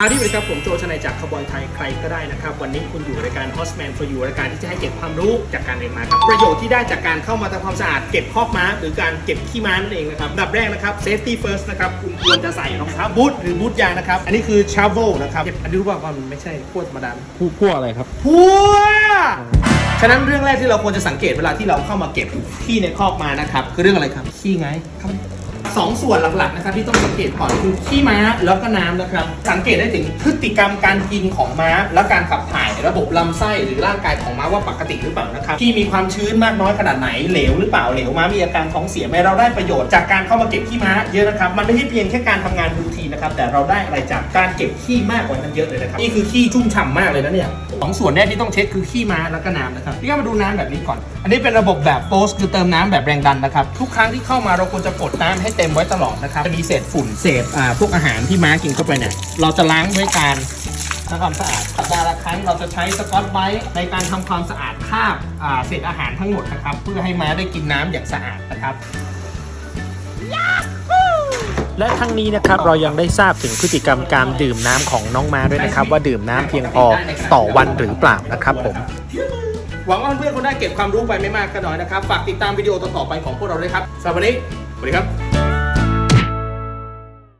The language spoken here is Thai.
อาที่สวัสดีครับผมโจชนายจากขบอยไทยใครก็ได้นะครับ วันนี้คุณอยู่ในรายการ Hostman for You รายการที่จะให้เก็บความรู้จากการเลี้ยงม้าครับประโยชน์ที่ได้จากการเข้ามาทำความสะอาดเก็บคอกม้า หรือการเก็บขี้ม้านั่นเองนะครับอันดับแรกนะครับ safety first นะครับคุณควรจะใส่รองเท้าบูทหรือบูทยางนะครับ อันนี้คือ travel นะครับอันนี้รู้ป่าวว่ามันไม่ใช่พวกธรรมดาผู้ผู้อะไรครับพัวฉะนั้นเรื่องแรกที่เราควรจะสังเกตเวลาที่เราเข้ามาเก็บขี้ในคอกมานะครับคือเรื่องอะไรครับขี้ไงครับ สองส่วนหลักๆนะครับที่ต้องสังเกตก่อนคือขี้ม้าแล้วก็น้ำนะครับ สังเกตได้ถึงพฤติกรรมการกินของม้า และการขับถ่ายระบบลำไส้หรือร่างกายของม้าว่าปกติหรือเปล่านะครับที่มีความชื้นมากน้อยขนาดไหนเหลวหรือเปล่าเหลวม้ามีอาการท้องเสียไหมเราได้ประโยชน์จากการเข้ามาเก็บขี้ม้าเยอะนะครับมันไม่ใช่เพียงแค่การทำงานรูทีนะครับแต่เราได้อะไรจากการเก็บขี้มากกว่านั้นเยอะเลยนะครับนี่คือขี้ชุ่มฉ่ำมากเลยนะเนี่ย สองส่วนแรกที่ต้องเช็คคือขี้ม้าแล้วก็น้ำนะครับพี่ก็มาดูน้ำแบบนี้ก่อน อันนี้เป็นระบบแบบโฟสคือเติมน้ำแบบแรงดันนะครับทุกครั้งที่เข้ามาเราควรจะกดน้ำให้เต็มไว้ตลอดนะครับจะมีเศษฝุ่นเศษอ่าพวกอาหารที่ม้ากินเข้าไปเนี่ยเราจะล้างด้วยการทำความสะอาดสัปดาห์ละครั้งเราจะใช้สกอตไบรท์ในการทำความสะอาดคราบอ่าเศษอาหารทั้งหมดนะครับ เพื่อให้ม้าได้กินน้ำอย่างสะอาดนะครับ และทั้งนี้นะครับเรายังได้ทราบถึงพฤติกรรมการดื่มน้ำของน้องม้าด้วยนะครับ ว่าดื่มน้ำเพียงพอต่อวันหรือเปล่านะครับผมหวังว่าเพื่อนๆคงได้เก็บความรู้ไปไม่มากก็น้อยนะครับ ฝากติดตามวิดีโอต่อๆไปของพวกเราด้วยครับสำหรับวันนี้สวัสดีครับ